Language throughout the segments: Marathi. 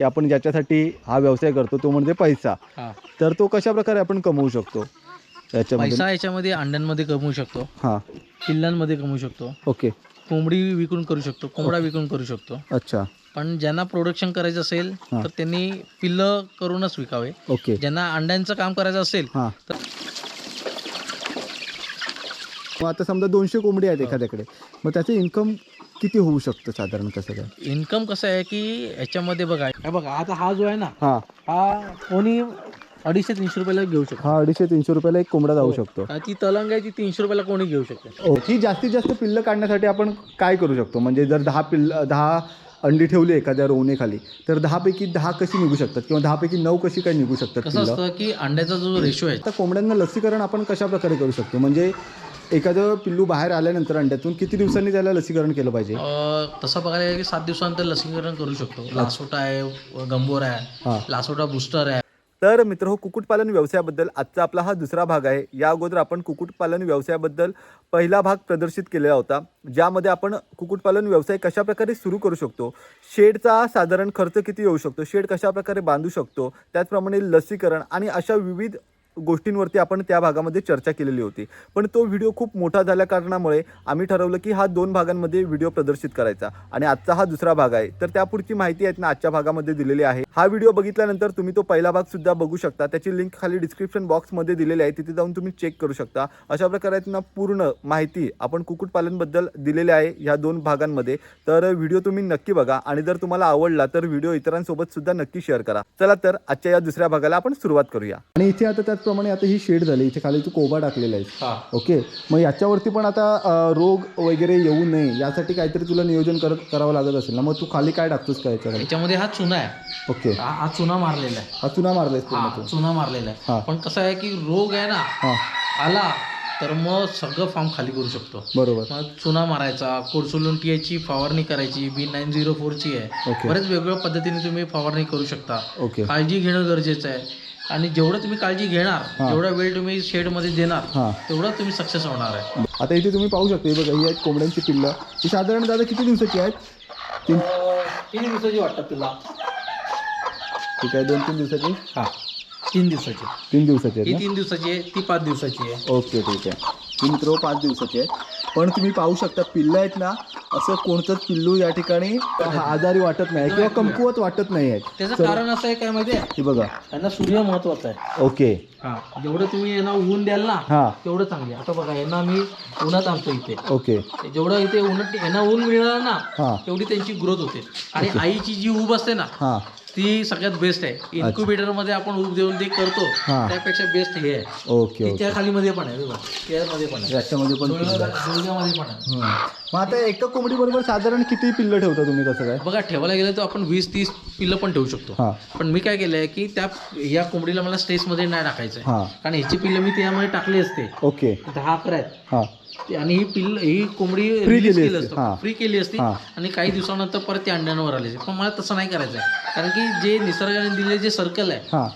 की आपण ज्याच्यासाठी हा व्यवसाय करतो तो म्हणजे पैसा. हा. तर तो कशा प्रकारे आपण कमवू शकतो? याच्यामध्ये? पैसा याच्यामध्ये अंड्यांमध्ये कमवू शकतो. हां. पिल्लांमध्ये कमवू शकतो. ओके. कोंबडी विकून करू शकतो कोंबडा विकून करू शकतो. अच्छा. पण ज्यांना प्रोडक्शन करायचं असेल हा. तर त्यांनी पिल्लं करूनच विकावे. ओके. ज्यांना अंड्यांचं काम करायचं असेल हां. मग आता समजा दोनशे कोंबडी आहेत एखाद्याकडे. मग त्याचे इन्कम किती होऊ शकतं साधारण कसं काय? इन्कम कसं आहे की याच्यामध्ये बघा हे बघा आता हा जो आहे ना हां. हा कोणी अडीचशे तीनशे रुपयाला घेऊ शकतो. हा अडीचशे तीनशे रुपयाला एक कोंबडा जाऊ शकतो. आणि ती तलंग आहे ती तीनशे रुपयाला कोणी घेऊ शकतो? ओ, ही जास्तीत जास्त पिल्लं काढण्यासाठी आपण काय करू शकतो? म्हणजे जर दहा पिल्ल दहा अंडी ठेवली एखाद्या रोवणीखाली तर दहापैकी दहा कशी निघू शकतात? किंवा दहापैकी नऊ कशी काय निघू शकतात कसं पिल्लं? असतं की अंड्याचा जो रेशो आहे आता कोंबड्यांना लसीकरण आपण कशा प्रकारे करू शकतो? म्हणजे एखादं पिल्लू बाहेर आल्यानंतर अंड्यातून किती दिवसांनी त्याला लसीकरण केलं पाहिजे? अं, तसं बघायला गेलं की सात दिवसानंतर लसीकरण करू शकतो. लासोटा आहे गंभोर आहे लासोटा बुस्टर आहे. तर मित्र हो कुक्कुटपालन व्यवसायाबद्दल आजचा आपला हा दुसरा भाग आहे. या अगोदर आपण कुक्कुटपालन व्यवसायाबद्दल पहिला भाग प्रदर्शित केलेला होता ज्यामध्ये आपण कुक्कुटपालन व्यवसाय कशा प्रकारे सुरू करू शकतो शेडचा साधारण खर्च किती येऊ शकतो शेड कशा प्रकारे बांधू शकतो त्याचप्रमाणे लसीकरण आणि अशा विविध गोष्टींवरती आपण त्या भागामध्ये चर्चा केलेली होती. पण तो व्हिडिओ खूप मोठा झाल्या कारणामुळे आम्ही ठरवलं की हा दोन भागांमध्ये व्हिडिओ प्रदर्शित करायचा. आणि आजचा हा दुसरा भाग आहे. तर त्यापुढची माहिती आहेत ना आजच्या भागामध्ये दिलेली आहे. हा व्हिडिओ बघितल्यानंतर तुम्ही तो पहिला भाग सुद्धा बघू शकता. त्याची लिंक खाली डिस्क्रिप्शन बॉक्समध्ये दिलेली आहे. तिथे जाऊन तुम्ही चेक करू शकता. अशा प्रकारे आहेत ना पूर्ण माहिती आपण कुक्कुटपालनबद्दल दिलेली आहे ह्या दोन भागांमध्ये. तर व्हिडिओ तुम्ही नक्की बघा. आणि जर तुम्हाला आवडला तर व्हिडिओ इतरांसोबत सुद्धा नक्की शेअर करा. चला तर आजच्या या दुसऱ्या भागाला आपण सुरुवात करूया. आणि इथे आता त्याचप्रमाणे आता ही शेड झाली. इथे खाली तू कोबा टाकलेला आहे ओके. मग याच्यावरती पण आता रोग वगैरे येऊ नये यासाठी काहीतरी तुला नियोजन करत करावं लागत असेल ना मग तू खाली काय टाकतोस का याच्याकडे याच्यामध्ये हा चुना आहे. ओके. हा चुना मारलेला आहे. हा चुना तू. चुना मारलेला. आहे. पण कसं आहे की रोग आहे ना आला तर मग सगळं फार्म खाली करू शकतो. बरोबर. मग चुना मारायचा कोर्सोलुंटियाची फवारणी करायची बी नाईन झिरो फोरची आहे. बरेच वेगवेगळ्या पद्धतीने तुम्ही फवारणी करू शकता. ओके. काळजी घेणं गरजेचं आहे. आणि जेवढं तुम्ही काळजी घेणार जेवढा वेळ तुम्ही शेडमध्ये देणार तेवढं तुम्ही सक्सेस होणार आहे. आता इथे तुम्ही पाहू शकता बघा ही आहेत कोंबड्यांची पिल्लं. ही साधारण दादा किती दिवसाची आहेत? तीन तीन दिवसाची वाटतं तुला ठीक आहे दोन तीन दिवसाची? हा. तीन दिवसाची. तीन दिवसाची ही आहेत तीन दिवसाची आहे ती पाच दिवसाची आहे. ओके ठीक आहे. ही मित्र पाच दिवसाची आहेत. पण तुम्ही पाहू शकता पिल्लं आहेत ना असं कोणतंच पिल्लू या ठिकाणी आजारी वाटत नाही किंवा कमकुवत वाटत नाही आहेत. त्याचं कारण असं आहे काय माहिती आहे? हे बघा. यांना सूर्य महत्त्वाचा आहे. ओके. हा जेवढं तुम्ही यांना ऊन द्याल ना हां. तेवढं चांगले आता बघा यांना मी उन्हात आणतो इथे. ओके. जेवढं इथे उन्हात यांना ऊन मिळणार ना तेवढी त्यांची ग्रोथ होते. आणि आईची जी ऊब असते ना हां. ती सगळ्यात बेस्ट आहे. इन्क्युबेटरमध्ये आपण ऊब देऊन ते करतो हां. त्यापेक्षा बेस्ट हे आहे. Okay okay. तिच्या खाली मध्ये पण आहे बघा. पण आहे. याच्यामध्ये पण पिल्लं. आहेत. जोडग्यामध्ये पण आहे. हम्म. मग आता एका कोंबडी बरोबर साधारण किती पिल्लं ठेवता तुम्ही तसं काय? बघा ठेवायला गेलं तर आपण वीस तीस पिल्लं पण ठेवू शकतो. हां. पण मी काय केलंय की त्या या कोंबडीला मला स्टेजमध्ये नाही टाकायचं आहे हां. कारण ह्याची पिल्लं मी त्यामध्ये टाकली असते. ओके. दहा अकरा आहेत. हां. ते- आणि ही पिल्ल ही कोंबडी रिलीज केली असती, फ्री केली असती. आणि काही दिवसानंतर परत ते अंड्यांवर आले पण मला तसं नाही करायचं आहे. कारण की जे निसर्गाने दिलेले जे सर्कल आहे हां.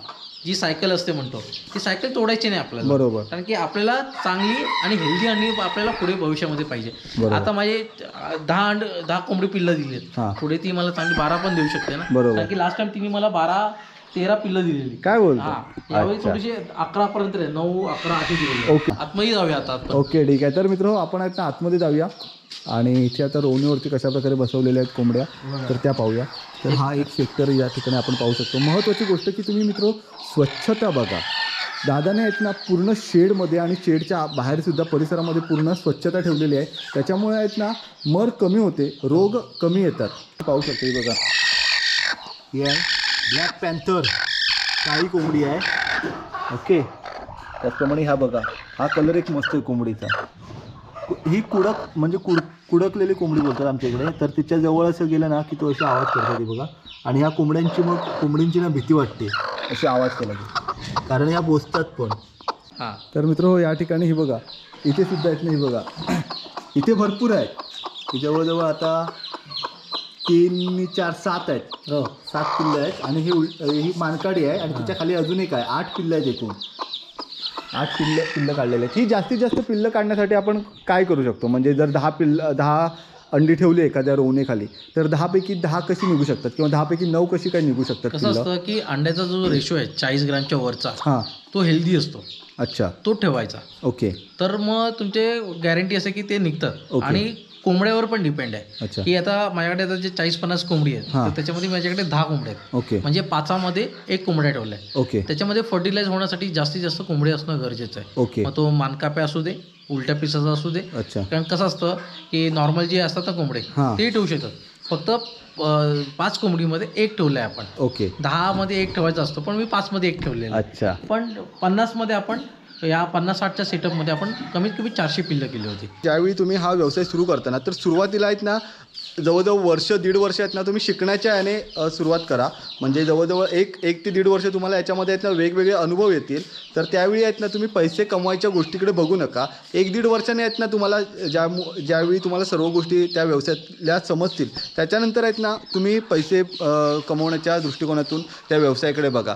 जी सायकल असते म्हणतो ती सायकल तोडायची नाही आपल्याला. बरोबर. कारण की आपल्याला चांगली आणि हेल्दी अंडी आपल्याला पुढे भविष्यामध्ये पाहिजे. आता माझे अं, दहा अंड दहा कोंबडी पिल्लं दिलीत हां. पुढे ती मला चांगली बारा पण देऊ शकते ना? बरोबर. कारण की लास्ट टाइम तिने मला बारा तेरा पिल्लं दिलेली. काय हा. बोलतो यावेळी थोडीशी अकरा पर्यंत आहे नऊ अकरा अशी दिलेली. ओके. आतमध्ये जाऊया आता आतमध्ये. ओके ठीक आहे. तर मित्र आपण आहेत ना आतमध्ये जाऊया. आणि इथे आता रोवणीवरती कशा प्रकारे बसवलेल्या आहेत कोंबड्या तर त्या पाहूया. तर हा एक सेक्टर या ठिकाणी आपण पाहू शकतो. महत्त्वाची गोष्ट की तुम्ही मित्र स्वच्छता बघा. दादाने आहेत ना पूर्ण शेडमध्ये आणि शेडच्या बाहेरसुद्धा परिसरामध्ये पूर्ण स्वच्छता ठेवलेली आहे. त्याच्यामुळे आहेत ना मर कमी होते रोग कमी येतात. पाहू शकतो हे बघा. ही आहे. ब्लॅक पॅन्थर काळी कोंबडी आहे. ओके. त्याचप्रमाणे हा बघा. हा कलर एक मस्त आहे कोंबडीचा. ही कुडक म्हणजे कुड कुडकलेली कोंबडी बोलतात आमच्या इकडे. तर तिच्या जवळ असं गेलं ना की तो अशी आवाज करतो ती बघा. आणि ह्या कोंबड्यांची मग कोंबडींची ना भीती वाटते. अशी आवाज केला की. कारण ह्या बोसतात पण. हा. तर मित्र हो या ठिकाणी ही बघा. इथे सुद्धा आहेत ना ही बघा. इथे भरपूर आहेत. ही जवळजवळ आता तीन चार सात आहेत. हो. सात पिल्लं आहेत आणि ही उल ही मानकाडी आहे आणि तिच्या खाली अजून एक आहे. आठ पिल्लं आहेत एकूण. आठ पिल्लं पिल्लं काढलेले आहेत. ही जास्तीत जास्त पिल्लं काढण्यासाठी आपण काय करू शकतो? म्हणजे जर दहा पिल्लं दहा अंडी ठेवली एखाद्या रोवणीखाली तर दहापैकी दहा कशी निघू शकतात? किंवा दहापैकी नऊ कशी काय निघू शकतात कसं पिल्लं? असतं की अंड्याचा जो रेशो आहे चाळीस ग्रामच्या वरचा हां. तो हेल्दी असतो. अच्छा. तो ठेवायचा. ओके. तर मग तुमचे गॅरंटी असे की ते निघतात. ओके. आणि कोंबड्यावर पण डिपेंड आहे. की आता माझ्याकडे आता जे चाळीस पन्नास कोंबडी आहेत. तर त्याच्यामध्ये माझ्याकडे दहा कोंबड्या आहेत. ओके. म्हणजे पाचामध्ये एक कोंबड्या ठेवलाय ओके. त्याच्यामध्ये फर्टिलाइज होण्यासाठी जास्तीत जास्त कोंबडी असणं गरजेचं आहे. ओके. मग तो मानकाप्या असू दे उलट्या पिसाचा असू दे. अच्छा. कारण कसं असतं की नॉर्मल जे असतात ना कोंबडे. ते ठेवू शकतात. फक्त पाच कोंबडीमध्ये एक ठेवलं आहे आपण. ओके. दहामध्ये एक ठेवायचा असतो पण मी पाचमध्ये एक ठेवलेला आहे. अच्छा. पण पन्नासमध्ये आपण या पन्नास साठच्या सेटअपमध्ये आपण कमीत कमी चारशे पिल्लं केली होती. ज्यावेळी तुम्ही हा व्यवसाय सुरू करताना तर सुरुवातीला आहेत ना जवळजवळ वर्ष दीड वर्ष आहेत ना तुम्ही शिकण्याच्या याने सुरुवात करा. म्हणजे जवळजवळ एक एक ते दीड वर्ष तुम्हाला याच्यामध्ये आहेत ना वेगवेगळे अनुभव येतील. तर त्यावेळी आहेत ना तुम्ही पैसे कमवायच्या गोष्टीकडे बघू नका. एक दीड वर्षाने आहेत ना तुम्हाला ज्या ज्यावेळी तुम्हाला सर्व गोष्टी त्या व्यवसायातल्या समजतील त्याच्यानंतर आहेत ना तुम्ही पैसे कमवण्याच्या दृष्टिकोनातून त्या व्यवसायाकडे बघा.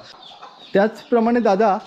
त्याचप्रमाणे दादा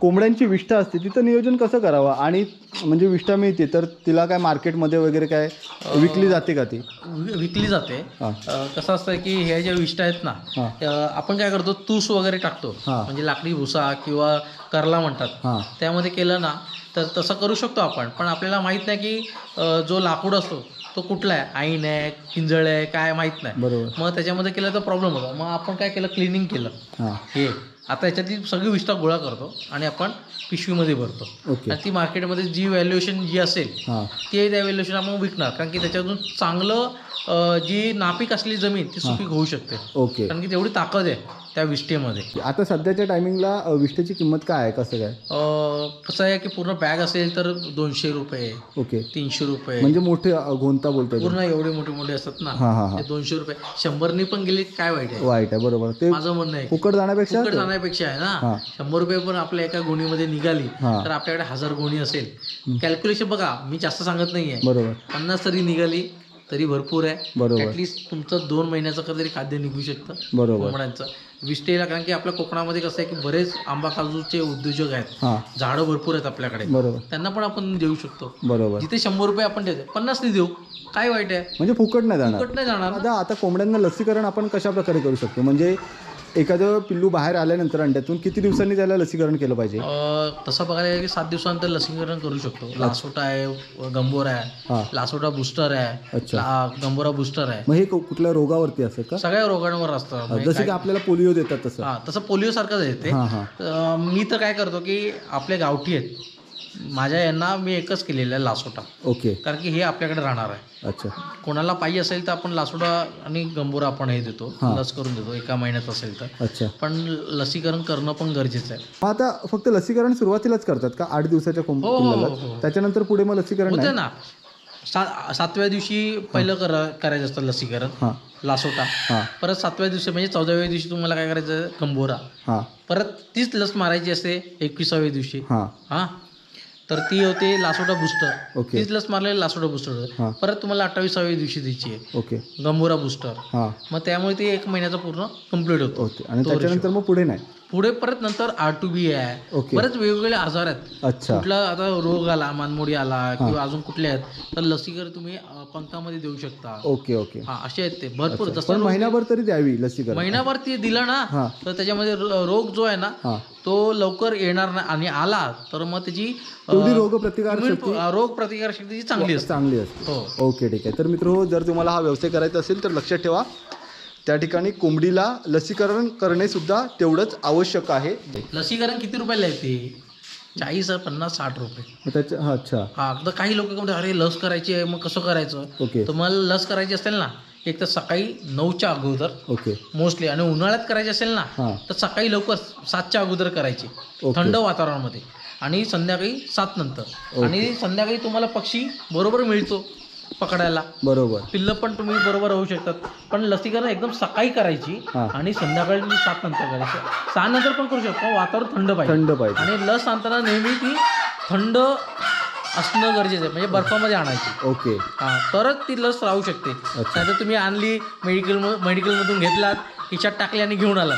कोंबड्यांची विष्ठा असते तिथं नियोजन कसं करावं? आणि म्हणजे विष्ठा मिळते तर तिला काय मार्केटमध्ये वगैरे काय विकली जाते का ती? वि- विकली जाते. हां. अं, कसं असतं की ह्या ज्या विष्ठा आहेत ना हां. अं, आपण काय करतो तूस वगैरे टाकतो. हां. म्हणजे लाकडी भुसा किंवा करला म्हणतात. हां. त्यामध्ये केलं ना तर तसं करू शकतो आपण. पण आपल्याला माहीत नाही की अं, जो लाकूड असतो तो कुठला आहे? आईन आहे किंजळ आहे काय माहीत नाही. बरोबर. मग त्याच्यामध्ये केलं तर प्रॉब्लेम होता. मग आपण काय केलं? क्लिनिंग केलं. हां. हे. आता याच्यातली सगळी विष्ठा गोळा करतो आणि आपण पिशवीमध्ये भरतो. ओके. आणि ती मार्केटमध्ये जी व्हॅल्युएशन जी असेल हां. ते त्या व्हॅल्युएशन आपण विकणार. कारण की त्याच्यातून चांगलं अं, जी नापीक असलेली जमीन ती सुपीक होऊ शकते. ओके. कारण की तेवढी ताकद आहे. त्या विष्ठेमध्ये. आता सध्याच्या टायमिंगला विष्ठेची किंमत काय आहे? कसं काय? कसं आहे की पूर्ण बॅग असेल तर दोनशे रुपये ओके. तीनशे रुपये. म्हणजे मोठे गोंता बोलतोय पूर्ण एवढे मोठे मोठे असतात ना हां हां हां. ते दोनशे रुपये. शंभरनी पण गेले काय वाईट आहे? वाईट आहे बरोबर. ते माझं म्हणणं आहे फुकट जाण्यापेक्षा फुकट जाण्यापेक्षा आहे हां. ना शंभर रुपये पण आपल्या एका गोणीमध्ये निघाली हां. तर आपल्याकडे हजार गोणी असेल. कॅल्क्युलेशन बघा मी जास्त सांगत नाहीये. बरोबर. पन्नास तरी निघाली तरी भरपूर आहे. बरोबर. ऍटलिस्ट तुमचं दोन महिन्याचं तरी खाद्य निघू शकतं बरोबर. कोंबड्यांचं. विष्टेला कारण की आपल्या कोकणामध्ये कसं आहे की बरेच आंबा काजूचे उद्योजक आहेत. झाडं भरपूर आहेत आपल्याकडे. बरोबर. त्यांना पण आपण देऊ शकतो. बरोबर. जिथे शंभर रुपये आपण देतो पन्नास देऊ. काय वाईट आहे? म्हणजे फुकट नाही जाणार. फुकट नाही जाणार आता कोंबड्यांना लसीकरण आपण कशा प्रकारे करू शकतो? म्हणजे एखादं पिल्लू बाहेर आल्यानंतर अंड्यातून किती दिवसांनी त्याला लसीकरण केलं पाहिजे? अं, तसं बघायला गेलं की सात दिवसानंतर लसीकरण करू शकतो. लासोटा आहे गंबोरा आहे हां. लासोटा बुस्टर आहे अच्छा. ला- गंबोरा बुस्टर आहे. मग हे कु- कुठल्या रोगावरती असतं का? सगळ्या रोगांवर असतं. म्हणजे जसं की आपल्याला पोलिओ देतात तसं. हा तसं पोलिओ सारखंच आहे ते. हां हां. अं, मी तर काय करतो की आपले गावठी आहेत. माझ्या यांना मी एकच केलेलं आहे लासोटा. ओके. कारण की हे आपल्याकडे राहणार आहे. अच्छा. कोणाला पाहिजे असेल तर आपण लासोटा आणि गंबोरा आपण हे देतो. हां. लस करून देतो. एका महिन्यात असेल तर. अच्छा. पण लसीकरण करणं पण गरजेचं आहे. मग आता फक्त लसीकरण सुरुवातीलाच करतात का? आठ दिवसाच्या कोंब हो, हो, पिल्लाला? हो. त्याच्यानंतर पुढे मग लसीकरण होते नाही? ना. सा सातव्या दिवशी पहिलं करा करायचं असतं लसीकरण. हां. लासोटा. हां. परत सातव्या दिवशी म्हणजे चौदाव्या दिवशी तुम्हाला काय करायचं? हां. परत तीच लस मारायची असते एकविसाव्या दिवशी. हां. हां. तर ती होते लासोटा बुस्टर ओके तीच लस मारलेली लासोटा बुस्टर परत तुम्हाला अठ्ठावीसाव्या दिवशी द्यायची आहे. ओके गंभोरा बुस्टर हां. मग त्यामुळे ते एक महिन्याचा पूर्ण कंप्लीट होतो. आणि त्याच्यानंतर मग पुढे नाही. पुढे परत नंतर आर टू बी आहे. बरेच वेगवेगळे आजार आहेत. कुठला आता रोग आला मानमोडी आला किंवा अजून कुठले आहेत तर लसीकरण तुम्ही पंखामध्ये देऊ शकता. Okay okay. हा असे आहेत ते. भरपूर जसं महिनाभर तरी द्यावी लसीकरण. महिनाभर ती दिला ना तर त्याच्यामध्ये रोग जो आहे ना तो लवकर येणार नाही आणि आला तर मग त्याची तेवढी रोगप्रतिकार इम्युन- रोग प्रतिकार शक्ती चांगली असते. चांगली असते. हो. ओके ठीक आहे. तर मित्र जर तुम्हाला हा व्यवसाय करायचा असेल तर लक्षात ठेवा. त्या ठिकाणी कोंबडीला लसीकरण करणे सुद्धा तेवढंच आवश्यक आहे. लसीकरण किती रुपयाला येते चाळीस पन्नास साठ रुपये. मग त्याच्या हा अच्छा. हा तर काही लोक म्हणतात अरे लस करायची आहे मग कसं करायचं? ओके. तर मला लस करायची असेल ना एक तर सकाळी नऊच्या अगोदर ओके. मोस्टली आणि उन्हाळ्यात करायची असेल ना हां. तर सकाळी लवकर सातच्या अगोदर करायची ओके. थंड वातावरणामध्ये. आणि संध्याकाळी सात नंतर. आणि संध्याकाळी तुम्हाला पक्षी बरोबर मिळतो. पकडायला. बरोबर. पिल्लं पण तुम्ही बरोबर राहू शकतात. पण लसीकरण एकदम सकाळी करायची हां. आणि संध्याकाळी तुम्ही सात नंतर करायची. सहा नंतर पण करू शकतो पण वातावरण थंड पाहिजे. थंड पाहिजे. आणि लस आणताना नेहमी ती थंड असणं गरजेचं आहे म्हणजे बर्फामध्ये आणायची. ओके. हा तरच ती लस राहू शकते. नाहीतर तुम्ही आणली मेडिकल मेडिकलमधून घेतलात खिशात टाकली आणि घेऊन आलात.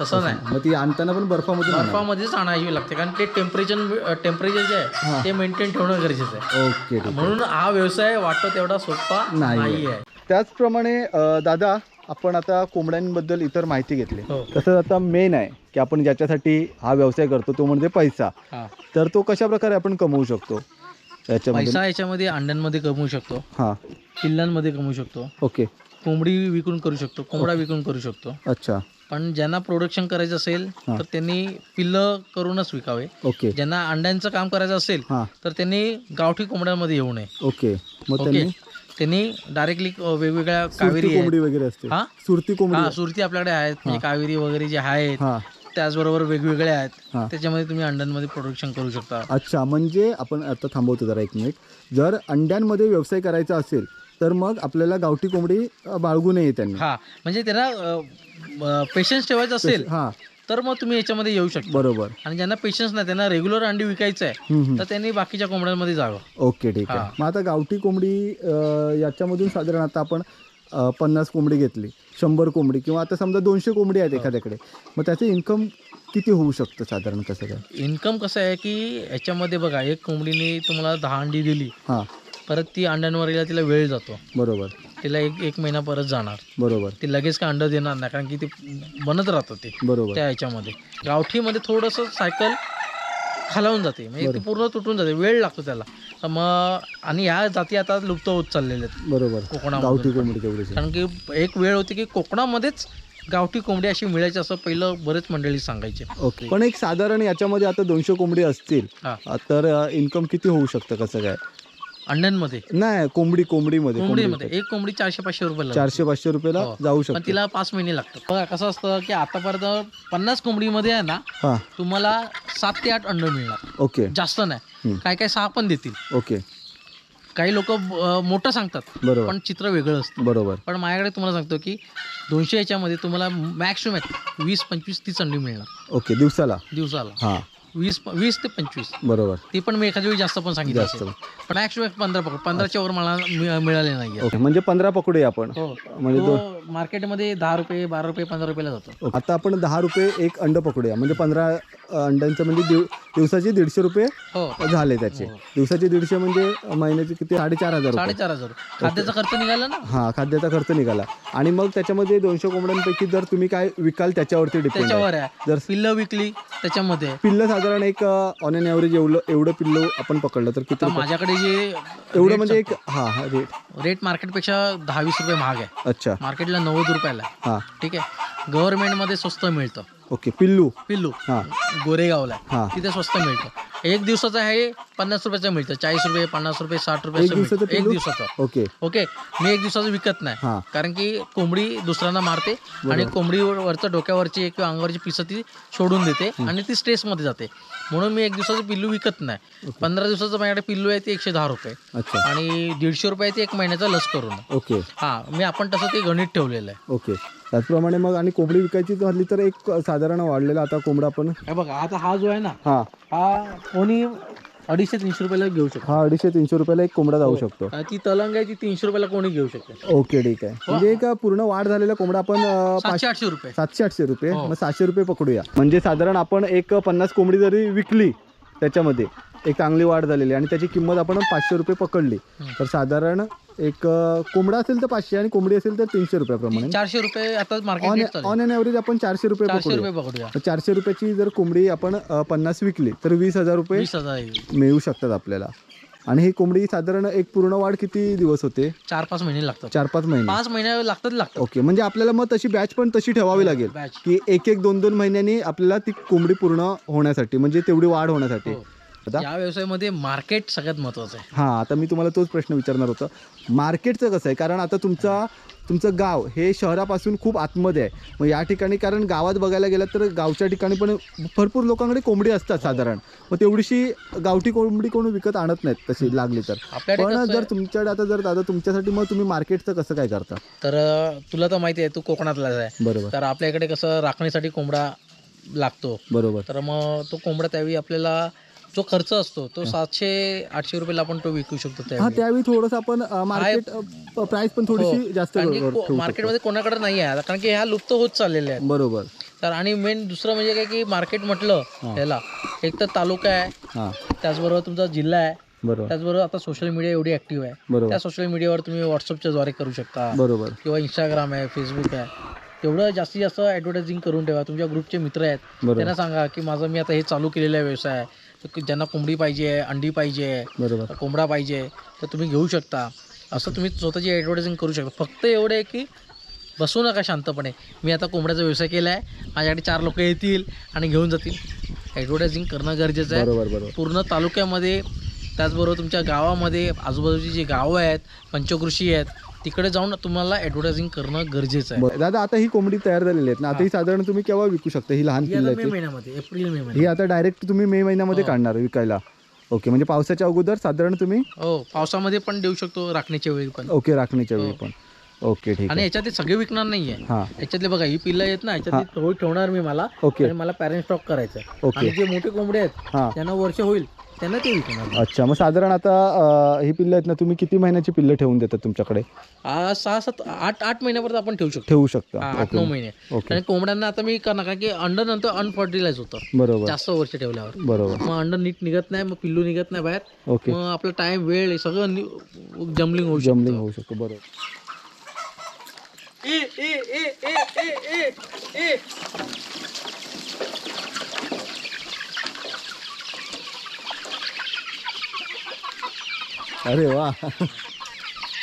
तसं नाही. मग ती आणताना पण बर्फामधून आणावी? बर्फामध्येच आणावी लागते कारण ते टेम्परेचर टेम्परेचर जे आहे ते मेंटेन ठेवणं गरजेचं आहे. ओके ठीक म्हणून हा व्यवसाय वाटतो तेवढा सोपा नाही आहे त्याचप्रमाणे दादा आपण आता कोंबड्यांबद्दल इतर माहिती घेतली. हो. तसंच आता मेन आहे की आपण ज्याच्यासाठी हा व्यवसाय करतो तो म्हणजे पैसा. तर तो कशा प्रकारे आपण कमवू शकतो? पैसा याच्यामध्ये अंड्यांमध्ये कमवू शकतो. हां. पिल्लांमध्ये कमवू शकतो. ओके. कोंबडी विकून करू शकतो कोंबडा विकून करू शकतो. अच्छा. पण ज्यांना प्रोडक्शन करायचं असेल. तर त्यांनी पिल्लं करूनच विकावे. ओके. ज्यांना अंड्यांचं काम करायचं असेल तर त्यांनी गावठी कोंबड्यांमध्ये येऊ नये. ओके. त्यांनी? त्यांनी डायरेक्टली वेगवेगळ्या कावेरी कोंबडी वगैरे असते. हा? सुरती कोंबडी सुरती आपल्याकडे आहेत. म्हणजे कावेरी वगैरे जे आहेत त्याचबरोबर वेगवेगळे आहेत. त्याच्यामध्ये तुम्ही अंड्यांमध्ये प्रोडक्शन करू शकता. अच्छा म्हणजे आपण आता थांबवतो जरा एक मिनिट जर अंड्यांमध्ये व्यवसाय करायचा असेल तर मग आपल्याला गावठी कोंबडी बाळगू नये त्यांनी. हा म्हणजे त्यांना पेशन्स ठेवायचं असेल हां. तर मग तुम्ही याच्यामध्ये येऊ शकता. बरोबर. आणि ज्यांना पेशन्स नाही त्यांना रेग्युलर अंडी विकायचं आहे. तर त्यांनी बाकीच्या कोंबड्यांमध्ये जावं. ओके ठीक आहे. हा. मग आता गावठी कोंबडी याच्यामधून साधारण आता आपण पन्नास कोंबडी घेतली शंभर कोंबडी किंवा आता समजा दोनशे कोंबडी आहेत एखाद्याकडे मग त्याचं इन्कम किती होऊ शकतं साधारण कसं काय? इन्कम कसं आहे की याच्यामध्ये बघा एक कोंबडीने तुम्हाला दहा अंडी दिली. हां. परत ती अंड्यांवर यायला तिला वेळ जातो. बरोबर. तिला एक एक महिना परत जाणार. बरोबर. ती लगेच काय अंडं देणार नाही कारण की ते बनत राहतं ते बरोबर. त्या ह्याच्यामध्ये गावठीमध्ये थोडंसं सायकल खालावून जाते म्हणजे ती पूर्ण तुटून जाते वेळ लागतो त्याला. तर मग आणि ह्या जाती आता लुप्त होत चाललेल्या आहेत. बरोबर. कोकणामध्ये गावठी कोंबडी तेवढीच कारण की एक वेळ होती की कोकणामध्येच गावठी कोंबडी अशी मिळायची असं पहिलं बरेच मंडळी सांगायचे. ओके. पण एक साधारण याच्यामध्ये आता दोनशे कोंबडी असतील हा. तर इन्कम किती होऊ शकतं कसं काय? अंड्यांमध्ये? नाही कोंबडी कोंबडीमध्ये कोंबडीमध्ये. एक कोंबडी चारशे पाचशे रुपये चारशे पाचशे रुपयाला हो. जाऊ शकते. तिला पाच महिने लागतात. बघा कसं असतं की आतापर्यंत पन्नास कोंबडीमध्ये आहे ना तुम्हाला सात ते आठ अंड मिळणार. ओके. जास्त नाही. काय काय सहा पण देतील. ओके. काही लोक मोठं सांगतात. बरोबर. पण चित्र वेगळं असतं. बरोबर. पण माझ्याकडे तुम्हाला सांगतो की दोनशे याच्यामध्ये तुम्हाला मॅक्स टू मॅक्स वीस पंचवीस तीस अंडी मिळणार. ओके दिवसाला? दिवसाला. हां. वीस वीस ते पंचवीस. बरोबर. ती पण मी एखाद्या वेळी जास्त पण सांगितलं जास्त. असेल. पण मॅक्स पंधरा पकड पंधराच्या वर मला मिळ- मिळाले नाही ओके म्हणजे पंधरा पकडूया आपण. हो. म्हणजे तो मार्केटमध्ये दहा रुपये बारा रुपये पंधरा रुपयाला जातो. आता आपण दहा रुपये एक अंड पकडूया. म्हणजे पंधरा अंड्यांचं म्हणजे दिव दिवसाचे दीडशे रुपये हो. झाले त्याचे. दिवसाचे दीडशे म्हणजे महिन्याचे किती? साडेचार हजार रुपये. साडेचार हजार खाद्याचा खर्च निघाला ना? हा खाद्याचा खर्च निघाला. आणि मग त्याच्यामध्ये दोनशे कोंबड्यांपैकी जर तुम्ही काय विकाल त्याच्यावरती डिपेंड आहे. त्याच्यावर आहे. जर पिल्लं विकली त्याच्यामध्ये. पिल्लं साधारण एक ऑन एन ॲव्हरेज एवढं एवढं पिल्लं आपण पकडलं तर किती आता माझ्याकडे जे एवढं म्हणजे एक हा हा रेट रेट मार्केटपेक्षा दहा वीस रुपये महाग आहे. अच्छा. मार्केटला नव्वद रुपयाला. हा. ठीक आहे? गव्हर्नमेंटमध्ये स्वस्त मिळतं. ओके पिल्लू. पिल्लू. हा. गोरेगावला. हा. आहे. तिथे स्वस्त मिळतं. एक दिवसाचं आहे पन्नास रुपयाचं मिळतं. चाळीस रुपये पन्नास रुपये साठ रुपये एक असं दिवसाचं मिळतं. एक पिल्लू? दिवसाचं. ओके. ओके? मी एक दिवसाचं विकत नाही. कारण की कोंबडी दुसऱ्यांना मारते आणि कोंबडी वरचं डोक्यावरची किंवा अंगावरची पिसं ती सोडून देते आणि ती स्ट्रेसमध्ये जाते. म्हणून मी एक दिवसाचं पिल्लू विकत नाही. पंधरा दिवसाचं माझ्याकडे पिल्लू आहे ते एकशे दहा रुपये. अच्छा. आणि दीडशे रुपये ते एक महिन्याचा लस करून. ओके. हा मी आपण तसं ते गणित ठेवलेलं आहे. ओके. त्याचप्रमाणे मग आणि कोंबडी विकायची झाली तर एक साधारण वाढलेला आता कोंबडा आपण हे बघा आता हा जो आहे ना हा. हा कोणी अडीचशे तीनशे रुपयाला घेऊ शकतो. हा अडीचशे तीनशे रुपयाला एक कोंबडा जाऊ शकतो. अं, ती तलंग आहे ती तीनशे रुपयाला कोणी घेऊ शकते? ओके ठीक आहे. म्हणजे एक पूर्ण वाढ झालेला कोंबडा आपण अं, सातशे आठशे रुपये. सातशे आठशे रुपये. हो. मग सातशे रुपये पकडूया. म्हणजे साधारण आपण एक पन्नास कोंबडी जरी विकली त्याच्यामध्ये एक चांगली वाढ झालेली आणि त्याची किंमत आपण पाचशे रुपये पकडली. तर साधारण एक कोंबडा असेल तर पाचशे आणि कोंबडी असेल तर तीनशे रुपयाप्रमाणे चारशे रुपये आता मार्केट ऑन एन ॲव्हरेज आपण चारशे रुपये चारशे पकडूया रुपये पकडूया तर चारशे रुपयाची जर कोंबडी आपण अं, पन्नास विकली तर वीस हजार रुपये वीस हजार येईल. मिळू शकतात आपल्याला. आणि ही कोंबडी साधारण एक पूर्ण वाढ किती दिवस होते? चार पाच महिने लागतात. चार पाच महिने. पाच महिने लागतात लागतात. ओके म्हणजे आपल्याला मग तशी बॅच पण तशी ठेवावी लागेल बॅच की एक एक दोन दोन महिन्यांनी आपल्याला ती कोंबडी पूर्ण होण्यासाठी म्हणजे तेवढी वाढ होण्यासाठी. हो. आता या व्यवसायामध्ये मार्केट सगळ्यात महत्वाचं आहे. हां आता मी तुम्हाला तोच प्रश्न विचारणार होतं. मार्केटचं कसं आहे? कारण आता तुमचा तुमचं गाव हे शहरापासून खूप आतमध्ये आहे. मग या ठिकाणी कारण गावात बघायला गेलं तर गावच्या ठिकाणी पण भरपूर लोकांकडे कोंबडी असतात साधारण. मग तेवढीशी गावठी कोंबडी कोणी विकत आणत नाहीत तशी लागली तर. आपल्याकडे पण कसं जर आहे, तुमच्याकडे आता जर दादा तुमच्यासाठी मग तुम्ही मार्केटचं कसं काय करता? तर अं, तुला तर माहिती आहे तू कोकणातलाच आहे. बरोबर. तर आपल्या इकडे कसं राखणीसाठी कोंबडा लागतो. बरोबर. तर मग तो कोंबडा त्यावेळी आपल्याला जो खर्च असतो तो सातशे आठशे रुपयाला आपण तो विकू शकतो हा त्यावेळी. त्यावेळी थोडंसं आपण मार्केट प्राइस पण थोडीशी जास्त कारण वर- की ठेवू शकतो. मार्केटमध्ये कोणाकडे नाही आहे कारण की ह्या लुप्त होत चाललेल्या आहेत. बरोबर. तर आणि मेन दुसरं म्हणजे काय की मार्केट म्हटलं त्याला एक तर तालुका आहे. हां. त्याचबरोबर तुमचा जिल्हा आहे. बरोबर. त्याचबरोबर आता सोशल मीडिया एवढी ऍक्टिव्ह आहे. बरोबर. त्या सोशल मीडियावर तुम्ही व्हॉट्सअपच्या द्वारे करू शकता. बरोबर. किंवा इंस्टाग्राम आहे फेसबुक आहे. तेवढं जास्तीत जास्त ॲडव्हर्टायझिंग करून ठेवा. तुमच्या ग्रुपचे मित्र आहेत बरोबर. त्यांना सांगा की माझं मी आता हे चालू केलेलं आहे व्यवसाय. तर ज्यांना कोंबडी पाहिजे आहे अंडी पाहिजे आहे बरोबर. कोंबडा पाहिजे तर तुम्ही घेऊ शकता. असं तुम्ही स्वतःची ॲडव्हर्टायझिंग करू शकता. फक्त एवढं आहे की बसू नका शांतपणे. मी आता कोंबड्याचा व्यवसाय केला आहे. माझ्याकडे चार लोक येतील आणि घेऊन जातील. ॲडव्हर्टायझिंग करणं गरजेचं आहे. बरोबर बरोबर. पूर्ण तालुक्यामध्ये त्याचबरोबर तुमच्या गावामध्ये आजूबाजूची जी गावं आहेत पंचकृषी आहेत तिकडे जाऊन तुम्हाला ॲडव्हर्टायझिंग करणं गरजेचं आहे. बरं. दादा आता ही कोंबडी तयार झालेली आहेत ना आता ही साधारण तुम्ही केव्हा विकू शकता ही लहान मे महिन्यामध्ये एप्रिल मे ही महिन्यात आता डायरेक्ट तुम्ही मे महिन्यामध्ये हो. काढणार विकायला. ओके म्हणजे पावसाच्या अगोदर साधारण तुम्ही हो पावसामध्ये पण देऊ शकतो राखण्याच्या वेळी पण. ओके राखणीच्या वेळी हो. पण. ओके ठीक आणि आहे. याच्यात ते सगळे विकणार नाहीये. हां. याच्यातले बघा ही पिल्लं आहेत ना याच्यात ठेवणार मी मला. ओके आणि मला पॅरेंट स्टॉक करायचं आहे. ओके आणि जे मोठे कोंबडे आहेत हां. त्यांना वर्ष होईल. त्यांना ते विकणार अच्छा मग साधारण आता अं, ही पिल्लं आहेत ना तुम्ही किती महिन्याची पिल्लं ठेवून देतात तुमच्याकडे? आ, सहा सात आठ आठ महिन्यापर्यंत आपण ठेवू शकतो. ठेवू हा, शकता आठ नऊ महिने. ओके. आणि कोंबड्यांना आता मी करणार कारण की अंड नंतर अनफर्टिलाइज होतं. बरोबर. जास्त वर्ष ठेवल्यावर. बरोबर. मग अंड नीट निघत नाही मग पिल्लू निघत नाही बाहेर. ओके. मग आपलं टाइम वेळ हे सगळं जमलिंग होऊ जमलिंग होऊ शकतो बरोबर. अरे वा.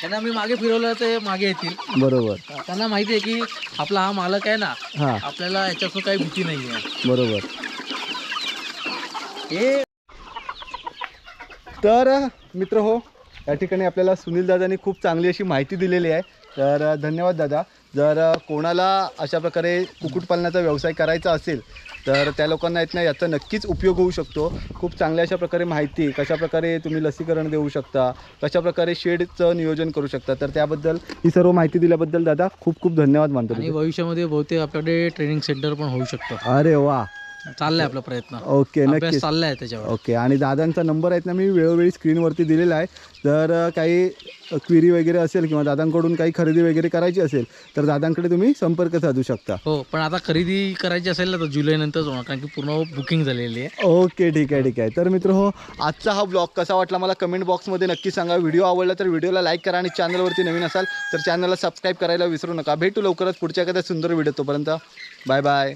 त्यांना मी मागे फिरवलं ते मागे येतील. बरोबर. त्यांना माहिती आहे की आपला हा मालक आहे ना हां. आपल्याला याच्यातून काही भीती नाही आहे बरोबर. हे तर मित्र हो या ठिकाणी आपल्याला सुनील दादांनी खूप चांगली अशी माहिती दिलेली आहे. तर धन्यवाद दादा. जर कोणाला अशा प्रकारे कुक्कुटपालनाचा व्यवसाय करायचा असेल तर त्या लोकांना आहेत ना याचा नक्कीच उपयोग होऊ शकतो. खूप चांगल्या अशा प्रकारे माहिती कशा प्रकारे तुम्ही लसीकरण देऊ शकता कशा प्रकारे शेडचं नियोजन करू शकता तर त्याबद्दल ही सर्व माहिती दिल्याबद्दल दादा खूप खूप धन्यवाद मानतो. भविष्यामध्ये बहुतेक आपल्याकडे ट्रेनिंग सेंटर पण होऊ शकतं. अरे वा! चाललाय आपला प्रयत्न. ओके नक्कीच. चाललाय त्याच्यावर. ओके आणि दादांचा नंबर आहेत ना मी वेळोवेळी स्क्रीनवरती दिलेला आहे. जर अ, काही क्वेरी वगैरे असेल किंवा दादांकडून काही खरेदी वगैरे करायची असेल तर दादांकडे तुम्ही संपर्क साधू शकता. हो पण आता खरेदी करायची असेल ना तर जुलै नंतरच होणार कारण की पूर्ण बुकिंग झालेली आहे. ओके ठीक आहे ठीक आहे. तर मित्र हो आजचा हा ब्लॉग कसा वाटला मला कमेंट बॉक्समध्ये नक्की सांगा. व्हिडिओ आवडला तर व्हिडिओला लाईक करा आणि चॅनलवरती नवीन असाल तर चॅनलला सबस्क्राईब करायला विसरू नका. भेटू लवकरच पुढच्या एखाद्या सुंदर व्हिडिओ तोपर्यंत. Bye bye